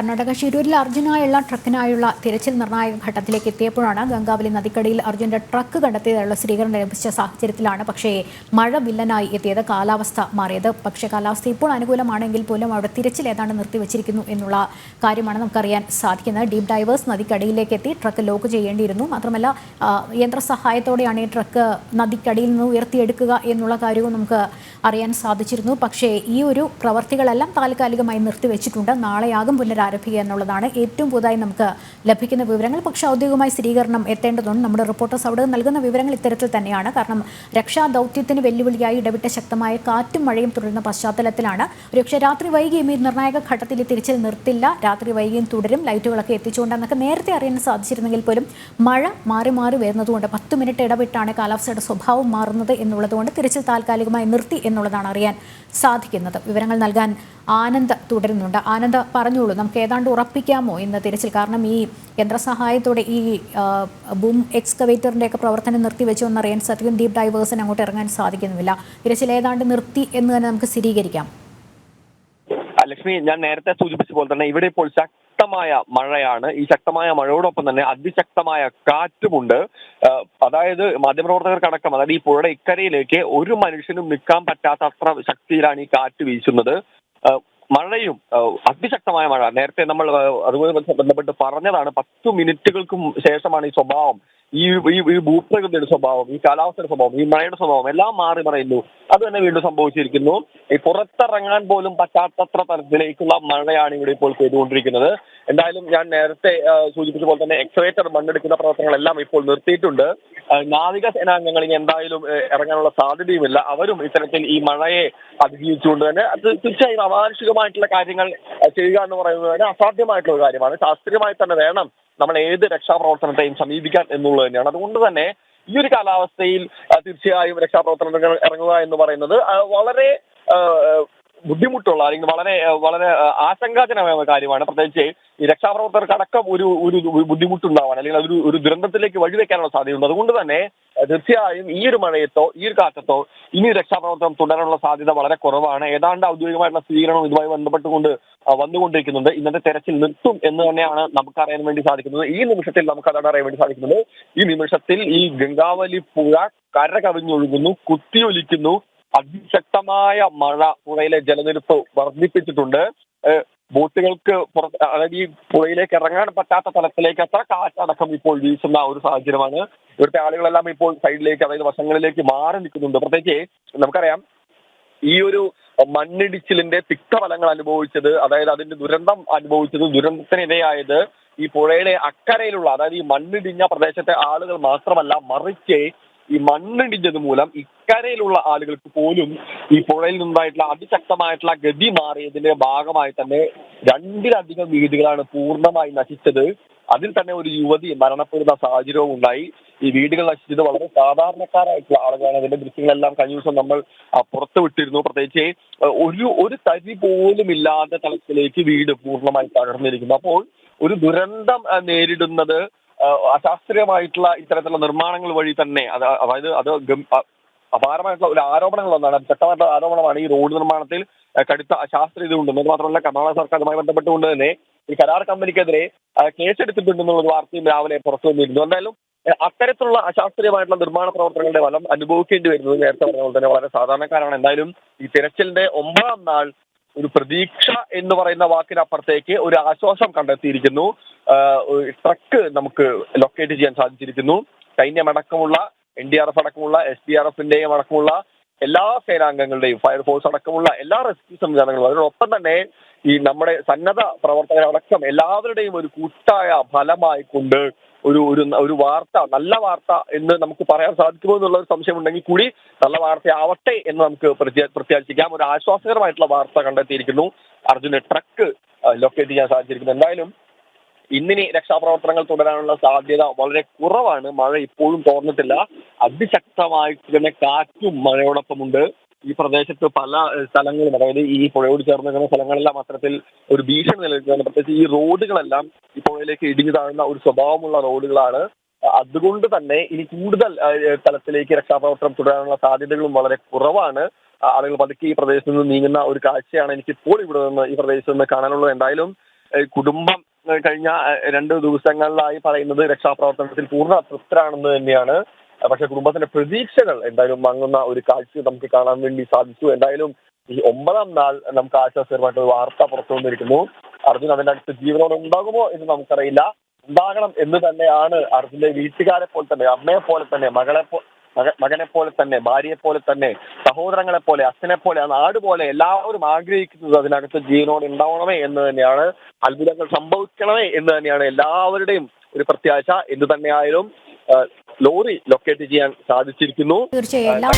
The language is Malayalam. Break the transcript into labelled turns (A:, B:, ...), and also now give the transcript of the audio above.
A: കർണാടക ഷിരൂരിൽ അർജുനായുള്ള ട്രക്കിനായുള്ള തിരച്ചിൽ നിർണായക ഘട്ടത്തിലേക്ക് എത്തിയപ്പോഴാണ് ഗംഗാവലി നദിക്കടിയിൽ അർജുന്റെ ട്രക്ക് കണ്ടെത്തിയതായുള്ള സ്ഥിരീകരണം ലഭിച്ച സാഹചര്യത്തിലാണ്. പക്ഷേ മഴ വില്ലനായി എത്തിയത് കാലാവസ്ഥ മാറിയത്. പക്ഷേ കാലാവസ്ഥ ഇപ്പോൾ അനുകൂലമാണെങ്കിൽ പോലും അവിടെ തിരച്ചിൽ ഏതാണ്ട് നിർത്തിവച്ചിരിക്കുന്നു എന്നുള്ള കാര്യമാണ് നമുക്കറിയാൻ സാധിക്കുന്നത്. ഡീപ് ഡൈവേഴ്സ് നദിക്കടിയിലേക്ക് എത്തി ട്രക്ക് ലോക്ക് ചെയ്യേണ്ടിയിരുന്നു. മാത്രമല്ല യന്ത്ര യന്ത്രസഹായത്തോടെയാണ് ഈ ട്രക്ക് നദിക്കടിയിൽ നിന്ന് ഉയർത്തിയെടുക്കുക എന്നുള്ള കാര്യവും നമുക്ക് അറിയാൻ സാധിച്ചിരുന്നു. പക്ഷേ ഈ ഒരു പ്രവർത്തികളെല്ലാം താൽക്കാലികമായി നിർത്തിവെച്ചിട്ടുണ്ട്. നാളെയാകും പുനരാരംഭിക്കുക എന്നുള്ളതാണ് ഏറ്റവും പുതുതായി നമുക്ക് ലഭിക്കുന്ന വിവരങ്ങൾ. പക്ഷേ ഔദ്യോഗികമായി സ്ഥിരീകരണം എത്തേണ്ടതുണ്ട്. നമ്മുടെ റിപ്പോർട്ടേഴ്സ് അവിടെ നൽകുന്ന വിവരങ്ങൾ ഇത്തരത്തിൽ തന്നെയാണ്. കാരണം രക്ഷാ ദൗത്യത്തിന് വെല്ലുവിളിയായി ഇടപെട്ട ശക്തമായ കാറ്റും മഴയും തുടരുന്ന പശ്ചാത്തലത്തിലാണ്. ഒരുപക്ഷെ രാത്രി വൈകിയും ഈ നിർണായക ഘട്ടത്തിൽ തിരിച്ചിൽ നിർത്തില്ല. രാത്രി വൈകിയും തുടരും. ലൈറ്റുകളൊക്കെ എത്തിച്ചുകൊണ്ടെന്നൊക്കെ നേരത്തെ അറിയാൻ സാധിച്ചിരുന്നെങ്കിൽ പോലും മഴ മാറി മാറി വരുന്നതുകൊണ്ട് പത്ത് മിനിറ്റ് ഇടവിട്ടാണ് കാലാവസ്ഥയുടെ സ്വഭാവം മാറുന്നത് എന്നുള്ളതുകൊണ്ട് തിരിച്ചിൽ താൽക്കാലികമായി നിർത്തി എന്നുള്ളതാണ് അറിയാൻ സാധിക്കുന്നത്. വിവരങ്ങൾ നൽകാൻ ആനന്ദ് തുടരുന്നുണ്ട്. ആനന്ദ് പറഞ്ഞോളൂ നമുക്ക് ഏതാണ്ട് ഉറപ്പിക്കാമോ ഇന്ന് തിരച്ചിൽ? കാരണം ഈ യന്ത്രസഹായത്തോടെ ഈ ബൂം എക്സ്കവേറ്ററിന്റെ ഒക്കെ പ്രവർത്തനം നിർത്തിവെച്ചു എന്നറിയാൻ സാധിക്കും ഡീപ് ഡൈവേഴ്സിന് അങ്ങോട്ട് ഇറങ്ങാൻ സാധിക്കുന്നുമില്ല തിരച്ചിൽ ഏതാണ്ട് നിർത്തി എന്ന് തന്നെ നമുക്ക് സ്ഥിരീകരിക്കാം.
B: ലക്ഷ്മി ഞാൻ നേരത്തെ സൂചിപ്പിച്ച പോലെ തന്നെ ഇവിടെ ഇപ്പോൾ ശക്തമായ മഴയാണ്. ഈ ശക്തമായ മഴയോടൊപ്പം തന്നെ അതിശക്തമായ കാറ്റുമുണ്ട്. അതായത് മാധ്യമപ്രവർത്തകർക്കടക്കം അതായത് ഈ പുഴയുടെ ഇക്കരയിലേക്ക് ഒരു മനുഷ്യനും നിൽക്കാൻ പറ്റാത്ത അത്ര ശക്തിയിലാണ് ഈ കാറ്റ് വീശുന്നത്. മഴയും അതിശക്തമായ മഴ. നേരത്തെ നമ്മൾ അതുമായി ബന്ധപ്പെട്ട് പറഞ്ഞതാണ് പത്ത് മിനിറ്റുകൾക്കും ശേഷമാണ് ഈ സ്വഭാവം. ഈ ഈ ഭൂപ്രകൃതിയുടെ സ്വഭാവം ഈ കാലാവസ്ഥയുടെ സ്വഭാവം ഈ മഴയുടെ സ്വഭാവം എല്ലാം മാറി മറയുന്നു. അത് തന്നെ വീണ്ടും സംഭവിച്ചിരിക്കുന്നു. ഈ പുറത്തിറങ്ങാൻ പോലും പറ്റാത്തത്ര തരത്തിലേക്കുള്ള മഴയാണ് ഇവിടെ ഇപ്പോൾ ചെയ്തുകൊണ്ടിരിക്കുന്നത് എന്തായാലും ഞാൻ നേരത്തെ സൂചിപ്പിച്ച പോലെ തന്നെ എക്സവേറ്റർ മണ്ണെടുക്കുന്ന പ്രവർത്തനങ്ങളെല്ലാം ഇപ്പോൾ നിർത്തിയിട്ടുണ്ട്. നാവിക സേനാംഗങ്ങൾ ഇനി എന്തായാലും ഇറങ്ങാനുള്ള സാധ്യതയുമില്ല. അവരും ഇത്തരത്തിൽ ഈ മഴയെ അതിജീവിച്ചുകൊണ്ട് തന്നെ അത് തീർച്ചയായും അമാനുഷികമായിട്ടുള്ള കാര്യങ്ങൾ ചെയ്യുക എന്ന് പറയുന്നത് അസാധ്യമായിട്ടുള്ള ഒരു കാര്യമാണ്. ശാസ്ത്രീയമായി തന്നെ വേണം നമ്മൾ ഏത് രക്ഷാപ്രവർത്തനത്തെയും സമീപിക്കാൻ എന്നുള്ളത് തന്നെയാണ്. അതുകൊണ്ട് തന്നെ ഈ ഒരു കാലാവസ്ഥയിൽ തീർച്ചയായും രക്ഷാപ്രവർത്തനങ്ങൾ ഇറങ്ങുക എന്ന് പറയുന്നത് വളരെ ബുദ്ധിമുട്ടുള്ള അല്ലെങ്കിൽ വളരെ വളരെ ആശങ്കാജനമായ കാര്യമാണ്. പ്രത്യേകിച്ച് ഈ രക്ഷാപ്രവർത്തകർക്കടക്കം ഒരു ഒരു ബുദ്ധിമുട്ടുണ്ടാവാൻ അല്ലെങ്കിൽ അതൊരു ഒരു ദുരന്തത്തിലേക്ക് വഴിവെക്കാനുള്ള സാധ്യതയുണ്ട്. അതുകൊണ്ട് തന്നെ തീർച്ചയായും ഈ ഒരു മഴയത്തോ ഈ ഒരു കാറ്റത്തോ ഇനി രക്ഷാപ്രവർത്തനം തുടരാനുള്ള സാധ്യത വളരെ കുറവാണ്. ഏതാണ്ട് ഔദ്യോഗികമായിട്ടുള്ള സ്വീകരണം ഇതുമായി ബന്ധപ്പെട്ടുകൊണ്ട് വന്നുകൊണ്ടിരിക്കുന്നുണ്ട്. ഇന്നത്തെ തെരച്ചിൽ നിർത്തും എന്ന് തന്നെയാണ് നമുക്ക് അറിയാൻ വേണ്ടി സാധിക്കുന്നത്. ഈ നിമിഷത്തിൽ നമുക്ക് അതാണ് അറിയാൻ വേണ്ടി സാധിക്കുന്നത് ഈ നിമിഷത്തിൽ ഈ ഗംഗാവലി പുഴ കര കവിഞ്ഞൊഴുകുന്നു കുത്തിയൊലിക്കുന്നു അതിശക്തമായ മഴ പുഴയിലെ ജലനിരപ്പ് വർദ്ധിപ്പിച്ചിട്ടുണ്ട്. ബോട്ടുകൾക്ക് പുറത്ത് അതായത് ഈ പുഴയിലേക്ക് ഇറങ്ങാൻ പറ്റാത്ത തലത്തിലേക്ക് അത്ര കാറ്റടക്കം ഇപ്പോൾ വീശുന്ന ഒരു സാഹചര്യമാണ്. ഇവിടുത്തെ ആളുകളെല്ലാം ഇപ്പോൾ സൈഡിലേക്ക് അതായത് വശങ്ങളിലേക്ക് മാറി നിൽക്കുന്നുണ്ട്. പ്രത്യേകിച്ച് നമുക്കറിയാം ഈ ഒരു മണ്ണിടിച്ചിലിന്റെ തിക്തഫലങ്ങൾ അനുഭവിച്ചത് അതായത് അതിന്റെ ദുരന്തം അനുഭവിച്ചത് ദുരന്തത്തിനിരയായത് ഈ പുഴയുടെ അക്കരയിലുള്ള അതായത് ഈ മണ്ണിടിഞ്ഞ പ്രദേശത്തെ ആളുകൾ മാത്രമല്ല മറിച്ച് ഈ മണ്ണിടിഞ്ഞത് മൂലം ഇക്കരയിലുള്ള ആളുകൾക്ക് പോലും ഈ പുഴയിൽ നിന്നായിട്ടുള്ള അതിശക്തമായിട്ടുള്ള ഗതി മാറിയതിന്റെ ഭാഗമായി തന്നെ രണ്ടിലധികം വീടുകളാണ് പൂർണമായി നശിച്ചത്. അതിൽ തന്നെ ഒരു യുവതി മരണപ്പെടുന്ന സാഹചര്യവും ഉണ്ടായി. ഈ വീടുകൾ നശിച്ചത് വളരെ സാധാരണക്കാരായിട്ടുള്ള ആളുകളാണ്. അതിന്റെ ദൃശ്യങ്ങളെല്ലാം കഴിഞ്ഞ ദിവസം നമ്മൾ പുറത്തു വിട്ടിരുന്നു. പ്രത്യേകിച്ച് ഒരു ഒരു തരി പോലും ഇല്ലാത്ത തലത്തിലേക്ക് വീട് പൂർണമായി തകർന്നിരിക്കുന്നു. അപ്പോൾ ഒരു ദുരന്തം നേരിടുന്നത് അശാസ്ത്രീയമായിട്ടുള്ള ഇത്തരത്തിലുള്ള നിർമ്മാണങ്ങൾ വഴി തന്നെ അത് അതായത് അത് അപാരമായിട്ടുള്ള ഒരു ആരോപണങ്ങൾ ഒന്നാണ് ശക്തമായിട്ടുള്ള ആരോപണമാണ് ഈ റോഡ് നിർമ്മാണത്തിൽ കടുത്ത അശാസ്ത്രീയത ഉണ്ടെന്ന് മാത്രമല്ല കർണാടക സർക്കാരുമായി ബന്ധപ്പെട്ടുകൊണ്ട് തന്നെ ഈ കരാർ കമ്പനിക്കെതിരെ കേസെടുത്തിട്ടുണ്ടെന്നുള്ള വാർത്തയും രാവിലെ പുറത്തു വന്നിരുന്നു. എന്തായാലും അത്തരത്തിലുള്ള അശാസ്ത്രീയമായിട്ടുള്ള നിർമ്മാണ പ്രവർത്തനങ്ങളുടെ ഫലം അനുഭവിക്കേണ്ടി വരുന്നത് നേരത്തെ പറഞ്ഞ പോലെ തന്നെ വളരെ സാധാരണക്കാരാണ്. എന്തായാലും ഈ തിരച്ചിലിന്റെ ഒമ്പതാം നാൾ ഒരു പ്രതീക്ഷ എന്ന് പറയുന്ന വാക്കിനപ്പുറത്തേക്ക് ഒരു ആശ്വാസം കണ്ടെത്തിയിരിക്കുന്നു. ട്രക്ക് നമുക്ക് ലൊക്കേറ്റ് ചെയ്യാൻ സാധിച്ചിരിക്കുന്നു. സൈന്യമടക്കമുള്ള എൻ ഡി ആർ എഫ് അടക്കമുള്ള എസ് ഡി ആർ എഫിന്റെയും അടക്കമുള്ള എല്ലാ സേനാംഗങ്ങളുടെയും ഫയർഫോഴ്സ് അടക്കമുള്ള എല്ലാ റെസ്ക്യൂ സംവിധാനങ്ങളും അതിനോടൊപ്പം തന്നെ ഈ നമ്മുടെ സന്നദ്ധ പ്രവർത്തകരടക്കം എല്ലാവരുടെയും ഒരു കൂട്ടായ ഫലമായിക്കൊണ്ട് ഒരു ഒരു ഒരു വാർത്ത നല്ല വാർത്ത എന്ന് നമുക്ക് പറയാൻ സാധിക്കുമോ എന്നുള്ള ഒരു സംശയം ഉണ്ടെങ്കിൽ കൂടി നല്ല വാർത്തയാവട്ടെ എന്ന് നമുക്ക് പ്രത്യാശിക്കാം. ഒരു ആശ്വാസകരമായിട്ടുള്ള വാർത്ത കണ്ടെത്തിയിരിക്കുന്നു. അർജുന് ട്രക്ക് ലൊക്കേറ്റ് ചെയ്യാൻ സാധിച്ചിരിക്കുന്നു. എന്തായാലും ഇന്നിനി രക്ഷാപ്രവർത്തനങ്ങൾ തുടരാനുള്ള സാധ്യത വളരെ കുറവാണ്. മഴ ഇപ്പോഴും തോർന്നിട്ടില്ല. അതിശക്തമായിട്ട് തന്നെ കാറ്റും മഴയോടൊപ്പമുണ്ട്. ഈ പ്രദേശത്ത് പല സ്ഥലങ്ങളും അതായത് ഈ പുഴയോട് ചേർന്ന് നിൽക്കുന്ന സ്ഥലങ്ങളെല്ലാം അത്തരത്തിൽ ഒരു ഭീഷണി നിലനിൽക്കുകയാണ്. പ്രത്യേകിച്ച് ഈ റോഡുകളെല്ലാം ഈ പുഴയിലേക്ക് ഇടിഞ്ഞു താഴുന്ന ഒരു സ്വഭാവമുള്ള റോഡുകളാണ്. അതുകൊണ്ട് തന്നെ ഇനി കൂടുതൽ സ്ഥലത്തിലേക്ക് രക്ഷാപ്രവർത്തനം തുടരാനുള്ള സാധ്യതകളും വളരെ കുറവാണ്. ആളുകൾ പതുക്കെ ഈ പ്രദേശത്ത് നിന്ന് നീങ്ങുന്ന ഒരു കാഴ്ചയാണ് എനിക്ക് ഇപ്പോൾ ഇവിടെ നിന്ന് ഈ പ്രദേശത്ത് നിന്ന് കാണാനുള്ളത്. എന്തായാലും കുടുംബം കഴിഞ്ഞ രണ്ട് ദിവസങ്ങളിലായി പറയുന്നത് രക്ഷാപ്രവർത്തനത്തിൽ പൂർണ തൃപ്തരാണെന്ന് തന്നെയാണ്. പക്ഷെ കുടുംബത്തിന്റെ പ്രതീക്ഷകൾ എന്തായാലും മങ്ങുന്ന ഒരു കാഴ്ച നമുക്ക് കാണാൻ വേണ്ടി സാധിച്ചു. എന്തായാലും ഈ ഒമ്പതാം നാൾ നമുക്ക് ആശ്വാസകരമായിട്ട് ഒരു വാർത്ത പുറത്തു വന്നിരിക്കുന്നു. അർജുൻ അതിന്റെ അടുത്ത് ജീവനോടെ ഉണ്ടാകുമോ എന്ന് നമുക്കറിയില്ല. ഉണ്ടാകണം എന്ന് തന്നെയാണ് അർജുന്റെ വീട്ടുകാരെ പോലെ തന്നെ അമ്മയെ പോലെ തന്നെ മകളെ മകനെ പോലെ തന്നെ ഭാര്യയെ പോലെ തന്നെ സഹോദരങ്ങളെ പോലെ അച്ഛനെ പോലെ നാട് പോലെ എല്ലാവരും ആഗ്രഹിക്കുന്നത് അതിനകത്ത് ജീവനോട് ഉണ്ടാവണമേ എന്ന് തന്നെയാണ് അത്ഭുതങ്ങൾ സംഭവിക്കണമേ എന്ന് തന്നെയാണ് എല്ലാവരുടെയും ഒരു പ്രത്യാശ. എന്ത് തന്നെയായാലും ലോറി ലൊക്കേറ്റ് ചെയ്യാൻ സാധിച്ചിരിക്കുന്നു.
A: തീർച്ചയായും.